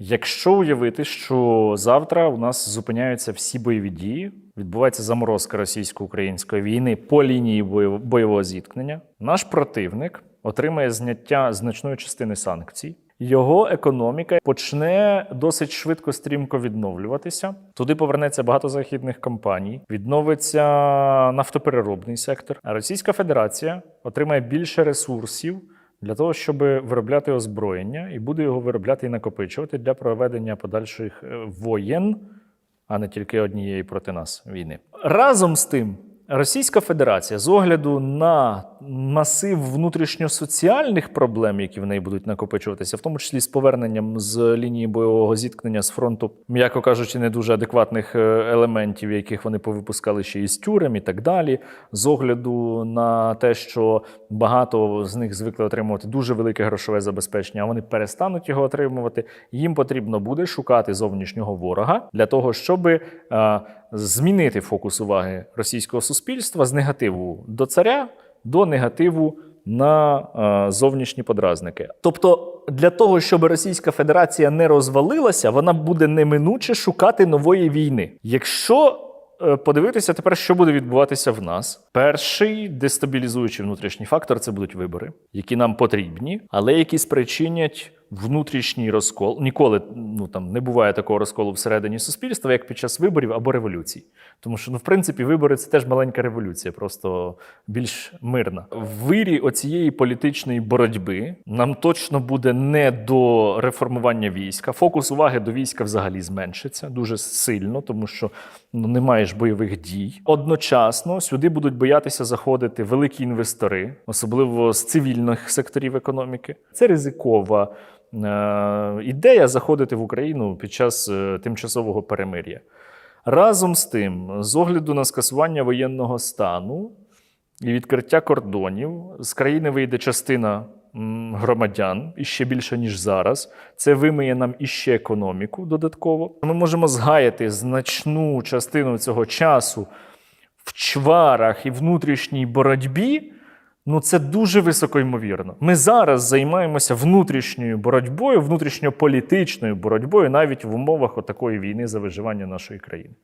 Якщо уявити, що завтра у нас зупиняються всі бойові дії, відбувається заморозка російсько-української війни по лінії бойового зіткнення, наш противник отримає зняття значної частини санкцій. Його економіка почне досить швидко стрімко відновлюватися. Туди повернеться багато західних компаній, відновиться нафтопереробний сектор. А Російська Федерація отримає більше ресурсів для того, щоб виробляти озброєння, і буде його виробляти і накопичувати для проведення подальших е, воєн, а не тільки однієї проти нас війни. Разом з тим, Російська Федерація з огляду на масив внутрішньосоціальних проблем, які в неї будуть накопичуватися, в тому числі з поверненням з лінії бойового зіткнення з фронту, м'яко кажучи, не дуже адекватних е, елементів, яких вони повипускали ще із тюрем і так далі. З огляду на те, що багато з них звикли отримувати дуже велике грошове забезпечення, а вони перестануть його отримувати. Їм потрібно буде шукати зовнішнього ворога для того, щоб е, змінити фокус уваги російського суспільства з негативу до царя до негативу на е, зовнішні подразники. Тобто, для того, щоб Російська Федерація не розвалилася, вона буде неминуче шукати нової війни. Якщо е, подивитися тепер, що буде відбуватися в нас, перший дестабілізуючий внутрішній фактор це будуть вибори, які нам потрібні, але які спричинять внутрішній розкол. Ніколи ну там не буває такого розколу всередині суспільства, як під час виборів або революцій. Тому що, ну, в принципі, вибори це теж маленька революція, просто більш мирна. В вирі оцієї політичної боротьби нам точно буде не до реформування війська. Фокус уваги до війська взагалі зменшиться дуже сильно, тому що ну, немає ж бойових дій. Одночасно сюди будуть боятися заходити великі інвестори, особливо з цивільних секторів економіки. Це ризикова. Е, Ідея заходити в Україну під час е, тимчасового перемир'я. Разом з тим, з огляду на скасування воєнного стану і відкриття кордонів, з країни вийде частина громадян і ще більше, ніж зараз. Це вимиє нам іще економіку додатково. Ми можемо згаяти значну частину цього часу в чварах і внутрішній боротьбі. Ну, це дуже високо ймовірно. Ми зараз займаємося внутрішньою боротьбою, внутрішньополітичною боротьбою, навіть в умовах такої війни за виживання нашої країни.